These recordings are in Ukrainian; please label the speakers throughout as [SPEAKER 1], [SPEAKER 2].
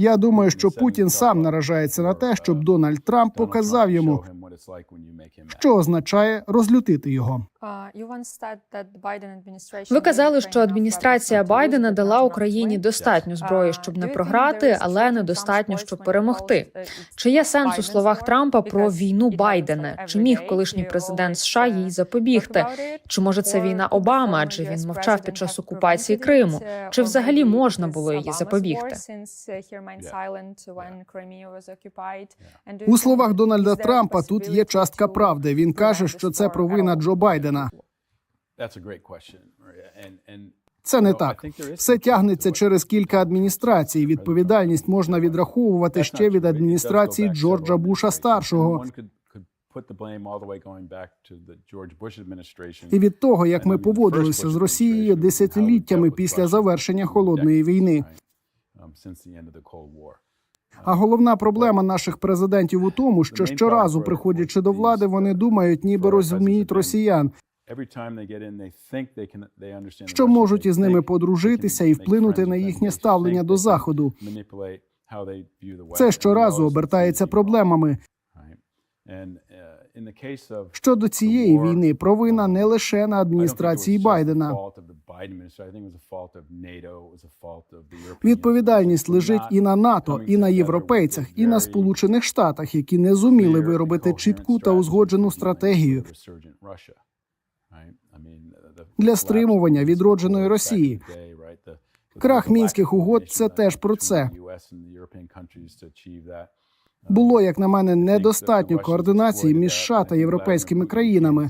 [SPEAKER 1] Я думаю, що Путін сам наражається на те, щоб Дональд Трамп показав йому, що означає розлютити його.
[SPEAKER 2] Ви казали, що адміністрація Байдена дала Україні достатньо зброї, щоб не програти, але недостатньо, щоб перемогти. Чи є сенс у словах Трампа про війну Байдена? Чи міг колишній президент США їй запобігти? Чи може це війна Обами, адже він мовчав під час окупації Криму? Чи взагалі можна було її запобігти?
[SPEAKER 1] У словах Дональда Трампа тут є частка правди. Він каже, що це провина Джо Байдена. Це не так. Все тягнеться через кілька адміністрацій. Відповідальність можна відраховувати ще від адміністрації Джорджа Буша старшого. і від того, як ми поводилися з Росією десятиліттями після завершення холодної війни. А головна проблема наших президентів у тому, що щоразу, приходячи до влади, вони думають, ніби розуміють росіян, що можуть із ними подружитися і вплинути на їхнє ставлення до заходу. Це щоразу обертається проблемами. Щодо цієї війни, провина не лише на адміністрації Байдена. Відповідальність лежить і на НАТО, і на європейцях, і на Сполучених Штатах, які не зуміли виробити чітку та узгоджену стратегію для стримування відродженої Росії. Крах мінських угод це теж про це. Було, як на мене, недостатньо координації між США та європейськими країнами,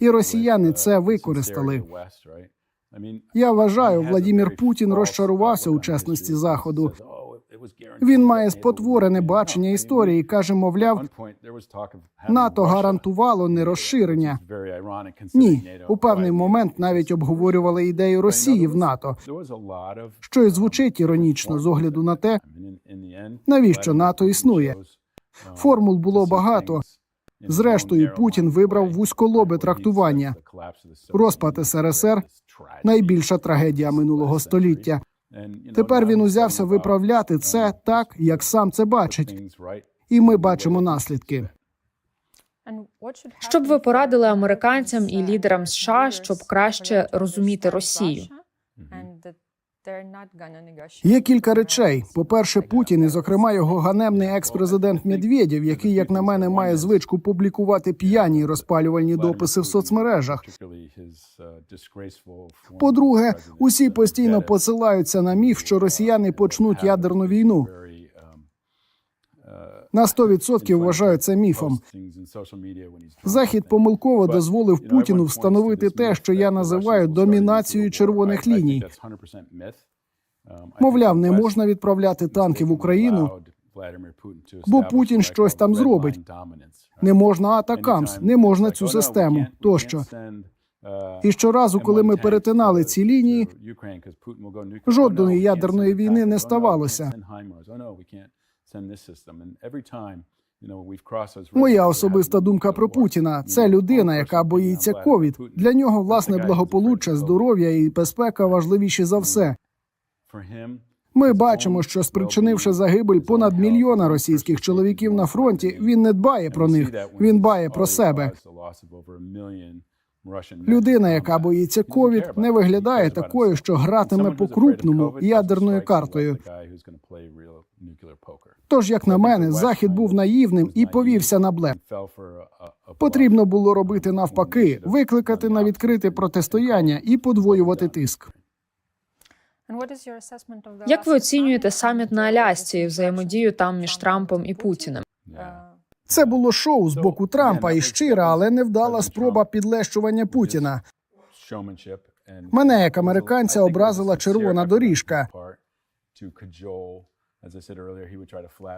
[SPEAKER 1] і росіяни це використали. Я вважаю, Владімір Путін розчарувався у чесності заходу. Він має спотворене бачення історії. каже, мовляв, НАТО гарантувало не розширення. Ні, у певний момент навіть обговорювали ідею Росії в НАТО, що й звучить іронічно з огляду на те, навіщо НАТО існує. Формул було багато. Зрештою, Путін вибрав вузьколобе трактування. Розпад СРСР найбільша трагедія минулого століття. Тепер він узявся виправляти це так, як сам це бачить, і ми бачимо наслідки.
[SPEAKER 2] Що б ви порадили американцям і лідерам США, щоб краще розуміти Росію?
[SPEAKER 1] Є кілька речей. По-перше, Путін і, зокрема, його ганебний екс-президент Медведєв, який, як на мене, має звичку публікувати п'яні розпалювальні дописи в соцмережах. По-друге, усі постійно посилаються на міф, що росіяни почнуть ядерну війну. На 100% вважаю це міфом. Захід помилково дозволив Путіну встановити те, що я називаю домінацією червоних ліній. Мовляв, не можна відправляти танки в Україну, бо Путін щось там зробить. Не можна атакамс, не можна цю систему тощо. І щоразу, коли ми перетинали ці лінії, жодної ядерної війни не ставалося. Моя особиста думка про Путіна це людина, яка боїться ковід. Для нього власне благополуччя, здоров'я і безпека важливіші за все. Ми бачимо, що спричинивши загибель понад мільйона російських чоловіків на фронті, він не дбає про них. Він дбає про себе. Людина, яка боїться ковід, не виглядає такою, що гратиме по крупному ядерною картою. Тож, як на мене, захід був наївним і повівся на блеф. Потрібно було робити навпаки, викликати на відкрите протистояння і подвоювати тиск.
[SPEAKER 2] Як ви оцінюєте саміт на Алясці і взаємодію там між Трампом і Путіним?
[SPEAKER 1] Це було шоу з боку Трампа і щира, але невдала спроба підлещування Путіна. Мене як американця образила червона доріжка.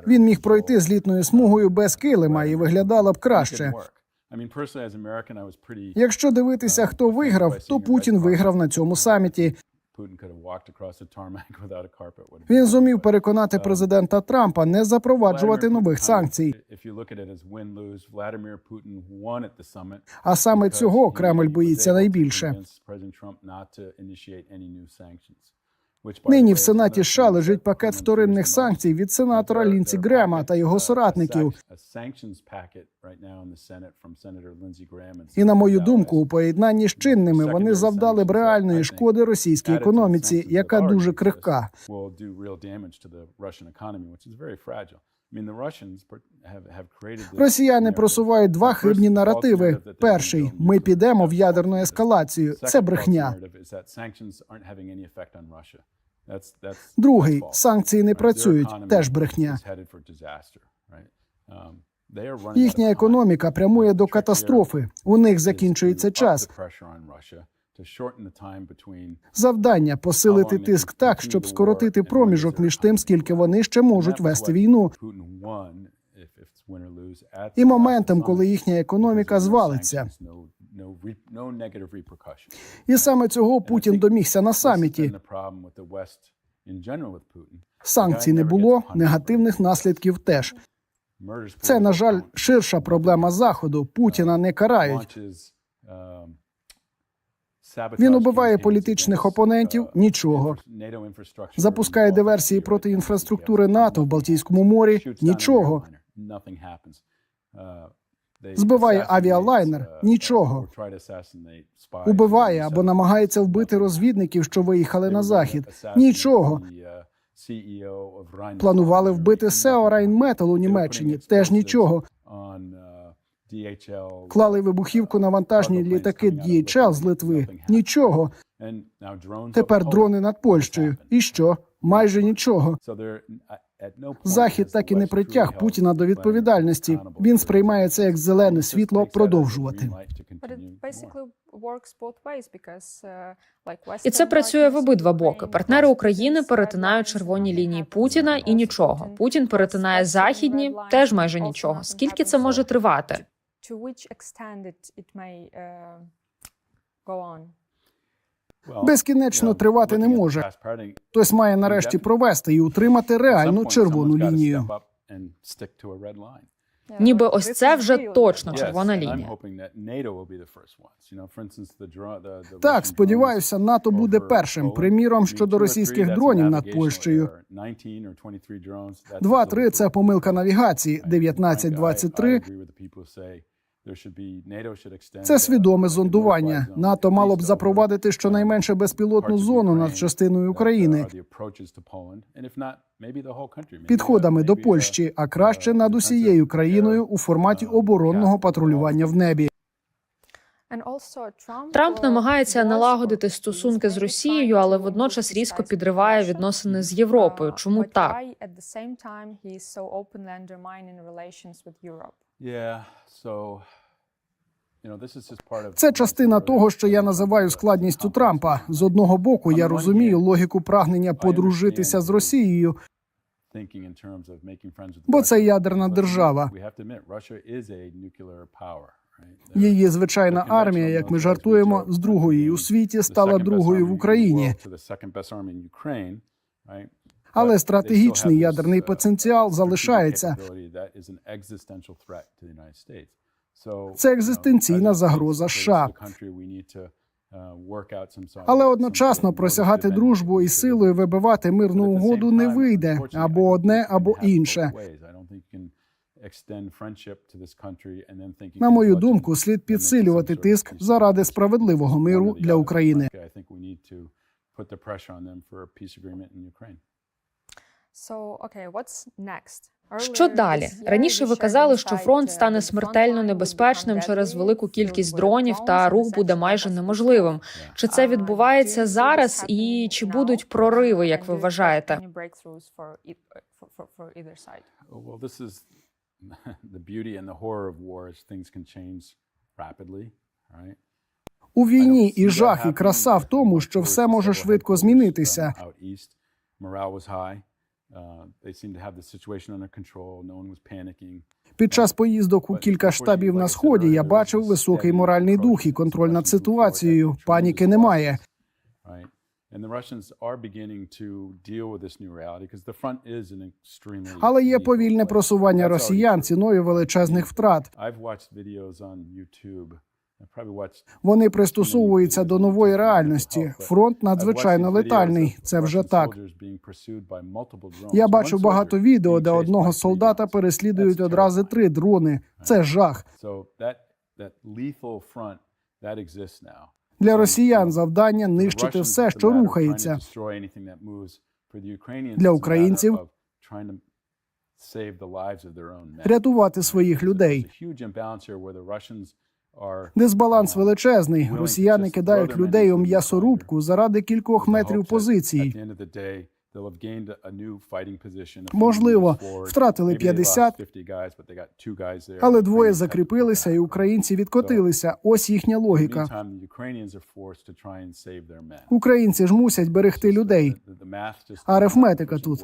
[SPEAKER 1] Він міг пройти злітною смугою без килима і виглядало б краще. Якщо дивитися, хто виграв, то Путін виграв на цьому саміті. Він зумів переконати президента Трампа не запроваджувати нових санкцій. А саме цього Кремль боїться найбільше. Нині в Сенаті США лежить пакет вторинних санкцій від сенатора Лінсі Грема та його соратників. І на мою думку, у поєднанні з чинними вони завдали б реальної шкоди російській економіці, яка дуже крихка. Росіяни просувають два хибні наративи. Перший ми підемо в ядерну ескалацію. Це брехня. Другий санкції не працюють. Теж брехня. Їхня економіка прямує до катастрофи. У них закінчується час. Завдання посилити тиск так, щоб скоротити проміжок між тим, скільки вони ще можуть вести війну, і моментом, коли їхня економіка звалиться. І саме цього Путін домігся на саміті. Санкцій не було, негативних наслідків теж. Це на жаль ширша проблема заходу. Путіна не карають. Він убиває політичних опонентів. Нічого запускає диверсії проти інфраструктури НАТО в Балтійському морі. Нічого збиває авіалайнер. Нічого убиває або намагається вбити розвідників, що виїхали на захід. Нічого планували вбити SEO Rheinmetall у Німеччині. Теж нічого. Клали вибухівку на вантажні літаки DHL з Литви. Нічого. Тепер дрони над Польщею. І що? Майже нічого. Захід так і не притяг Путіна до відповідальності. Він сприймає це як зелене світло продовжувати.
[SPEAKER 2] І це працює в обидва боки. Партнери України перетинають червоні лінії Путіна і нічого. Путін перетинає західні, теж майже нічого. Скільки це може тривати?
[SPEAKER 1] Безкінечно тривати не може. Хтось має нарешті провести і утримати реальну червону лінію.
[SPEAKER 2] Ніби ось це вже точно червона лінія.
[SPEAKER 1] Так, сподіваюся, НАТО буде першим. Приміром щодо російських дронів над Польщею. Два-три – це помилка навігації. 19-23 – це свідоме зондування. НАТО мало б запровадити щонайменше безпілотну зону над частиною України підходами до Польщі, а краще над усією країною у форматі оборонного патрулювання в небі.
[SPEAKER 2] Трамп намагається налагодити стосунки з Росією, але водночас різко підриває відносини з Європою. Чому так?
[SPEAKER 1] Це частина того, що я називаю складністю Трампа. З одного боку, я розумію логіку прагнення подружитися з Росією, бо це ядерна держава. Її звичайна армія, як ми жартуємо, з другої у світі стала другою в Україні. Але стратегічний ядерний потенціал залишається. Це екзистенційна загроза США. Але одночасно просягати дружбу і силою вибивати мирну угоду не вийде або одне, або інше. На мою думку, слід підсилювати тиск заради справедливого миру для України.
[SPEAKER 2] Що далі? Раніше ви казали, що фронт стане смертельно небезпечним через велику кількість дронів та рух буде майже неможливим. Чи це відбувається зараз, і чи будуть прориви, як ви вважаєте?
[SPEAKER 1] У війні і жах, і краса в тому, що все може швидко змінитися. Під час поїздок у кілька штабів на сході я бачив високий моральний дух і контроль над ситуацією. Паніки немає. Але є повільне просування росіян ціною величезних втрат. Вони пристосовуються до нової реальності. Фронт надзвичайно летальний. Це вже так. Я бачу багато відео, де одного солдата переслідують одразу три дрони. Це жах. Для росіян завдання нищити все, що рухається.
[SPEAKER 3] Для українців
[SPEAKER 1] Рятувати своїх людей. Дисбаланс величезний. Росіяни кидають людей у м'ясорубку заради кількох метрів позицій.
[SPEAKER 3] Можливо, втратили 50,
[SPEAKER 1] Але двоє закріпилися, і українці відкотилися. Ось їхня логіка. Українці ж мусять берегти людей. Арифметика тут.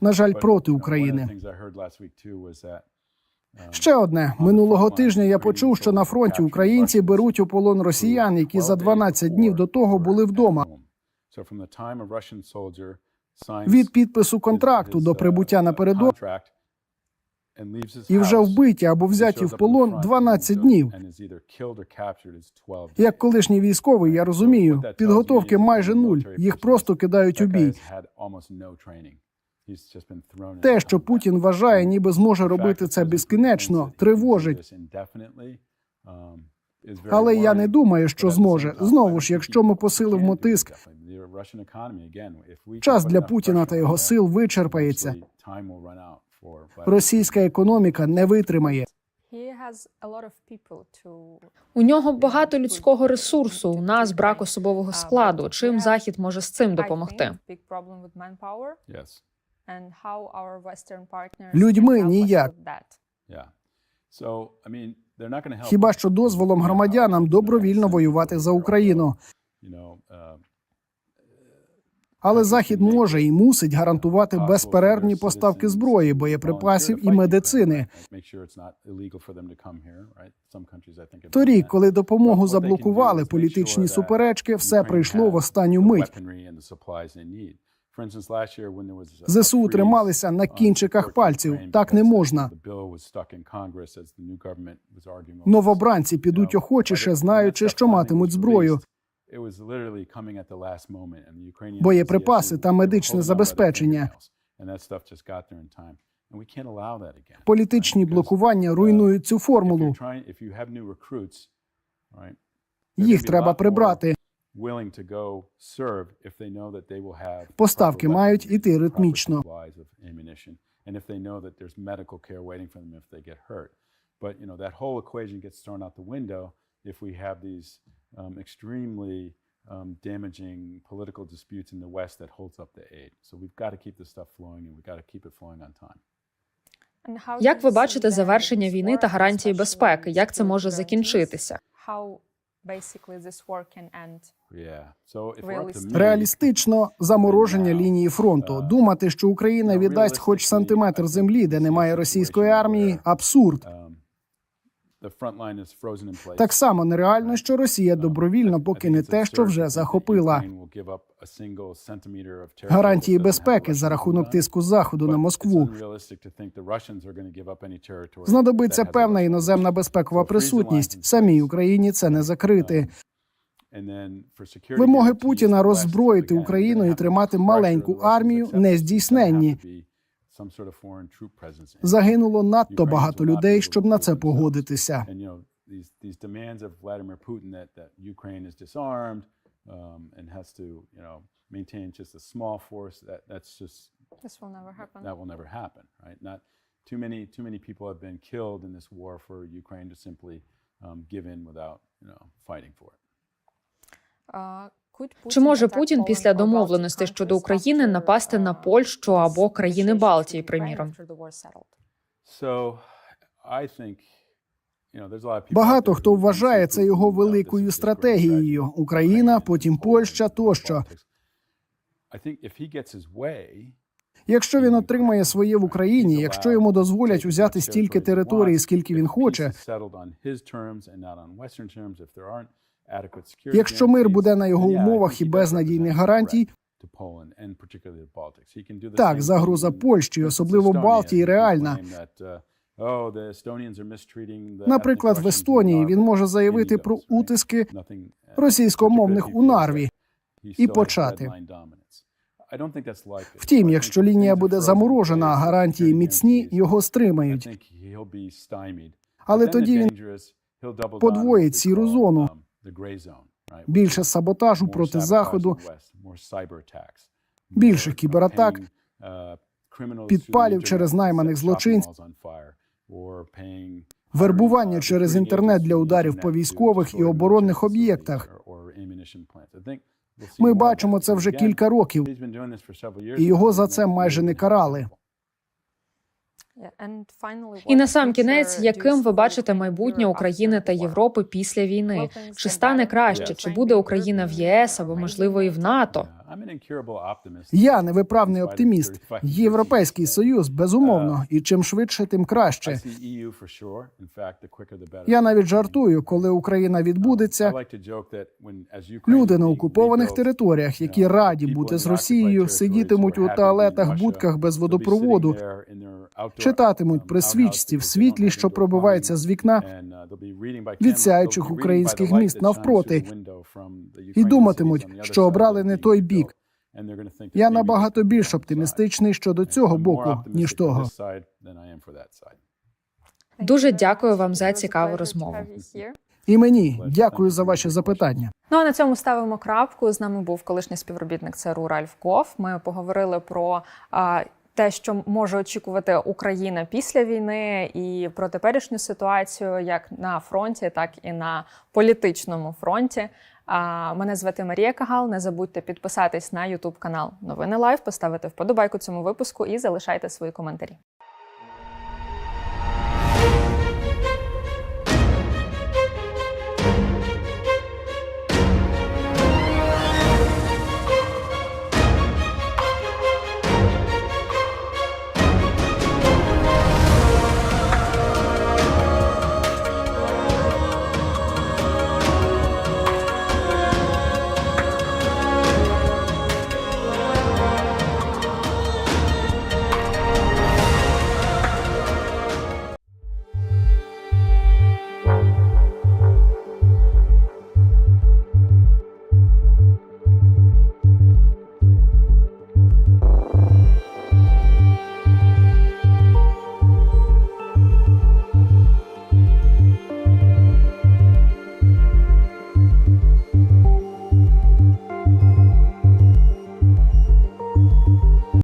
[SPEAKER 1] На жаль, проти України. Ще одне минулого тижня я почув, що на фронті українці беруть у полон росіян, які за 12 днів до того були вдома. Від підпису контракту до прибуття на передову і вже вбиті або взяті в полон 12 днів. Як колишній військовий, я розумію, підготовки майже нуль. Їх просто кидають у бій. Те, що Путін вважає, ніби зможе робити це безкінечно, тривожить. Але я не думаю, що зможе. Знову ж, якщо ми посилимо тиск,
[SPEAKER 3] час для Путіна та його сил
[SPEAKER 1] вичерпається. Російська економіка не витримає.
[SPEAKER 2] У нього багато людського ресурсу. У нас брак особового складу. Чим захід може з цим допомогти?
[SPEAKER 1] Людьми ніяк. Хіба що дозволом громадянам добровільно воювати за Україну.
[SPEAKER 3] uh,
[SPEAKER 1] Але Захід може і мусить гарантувати безперервні поставки зброї, боєприпасів і медицини. Торік, коли допомогу заблокували політичні суперечки, все прийшло в останню мить. ЗСУ трималися на кінчиках пальців. Так не можна. Новобранці підуть охочіше, знаючи, що матимуть зброю.
[SPEAKER 3] боєприпаси та медичне забезпечення.
[SPEAKER 1] Політичні блокування руйнують цю формулу. Їх треба прибрати.
[SPEAKER 3] Поставки мають іти ритмічно. But you know that whole equation gets thrown out the window if we have these um, extremely um, damaging political disputes in the West that holds up the aid. So we've got to keep this stuff flowing, and we've got to keep it flowing on time.
[SPEAKER 2] Як ви бачите завершення війни та гарантії безпеки? Як це може закінчитися?
[SPEAKER 1] Реалістично замороження лінії фронту. Думати, що Україна віддасть хоч сантиметр землі, де немає російської армії, абсурд. Так само нереально, що Росія добровільно покине те, що вже захопила. Гарантії безпеки за рахунок тиску заходу на Москву. Знадобиться певна іноземна безпекова присутність. Самій Україні це не закрити.
[SPEAKER 3] Вимоги Путіна роззброїти Україну і тримати маленьку армію нездійсненні.
[SPEAKER 1] Загинуло надто багато людей, щоб на це погодитися.
[SPEAKER 3] And you know these these demands of Vladimir Putin that that Ukraine is disarmed um, and has to you know maintain just a small force that that's just that will never happen, right? Not too many too many people have been killed in this war for Ukraine to simply um, give in without you know fighting for it.
[SPEAKER 2] Чи може Путін після домовленостей щодо України напасти на Польщу або країни Балтії, приміром?
[SPEAKER 1] Багато хто вважає це його великою стратегією. Україна, потім Польща тощо. Якщо він отримає своє в Україні, якщо йому дозволять узяти стільки території, скільки він хоче, якщо мир буде на його умовах і без надійних гарантій, так загроза Польщі, особливо Балтії, реальна.
[SPEAKER 3] oh,
[SPEAKER 1] Наприклад, в Естонії він може заявити про утиски
[SPEAKER 3] uh,
[SPEAKER 1] російськомовних у Нарві. і почати. Втім, якщо лінія буде заморожена, а гарантії міцні, його стримають. Але тоді він подвоїть сіру зону.
[SPEAKER 3] Um,
[SPEAKER 1] більше саботажу проти заходу, більше
[SPEAKER 3] uh,
[SPEAKER 1] кібератак,
[SPEAKER 3] uh,
[SPEAKER 1] підпалів через найманих злочинців, вербування
[SPEAKER 3] uh,
[SPEAKER 1] через інтернет для ударів по військових і оборонних об'єктах. Ми бачимо це вже кілька років, і його за це майже не карали.
[SPEAKER 2] І на сам кінець, яким ви бачите майбутнє України та Європи після війни? Чи стане краще? Чи буде Україна в єс або можливо і в НАТО?
[SPEAKER 1] Я невиправний оптиміст. Європейський союз безумовно, і чим швидше, тим краще.
[SPEAKER 3] better.
[SPEAKER 1] Я навіть жартую, коли Україна відбудеться.
[SPEAKER 3] as Ukraine
[SPEAKER 1] Люди на окупованих територіях, які раді бути з Росією, сидітимуть у туалетах, будках без водопроводу, читатимуть при свічці в світлі, що пробивається з вікна, від сяючих українських міст навпроти, і думатимуть, що обрали не той бік. Я набагато більш оптимістичний щодо цього боку, ніж того.
[SPEAKER 2] Дуже дякую вам за цікаву розмову.
[SPEAKER 1] І мені дякую за ваші запитання.
[SPEAKER 4] Ну а на цьому ставимо крапку. З нами був колишній співробітник ЦРУ Ральф Ков. Ми поговорили про а, те, що може очікувати Україна після війни, і про теперішню ситуацію, як на фронті, так і на політичному фронті. Мене звати Марія Кагал. Не забудьте підписатись на Ютуб канал Новини Лайв, поставити вподобайку цьому випуску і залишайте свої коментарі.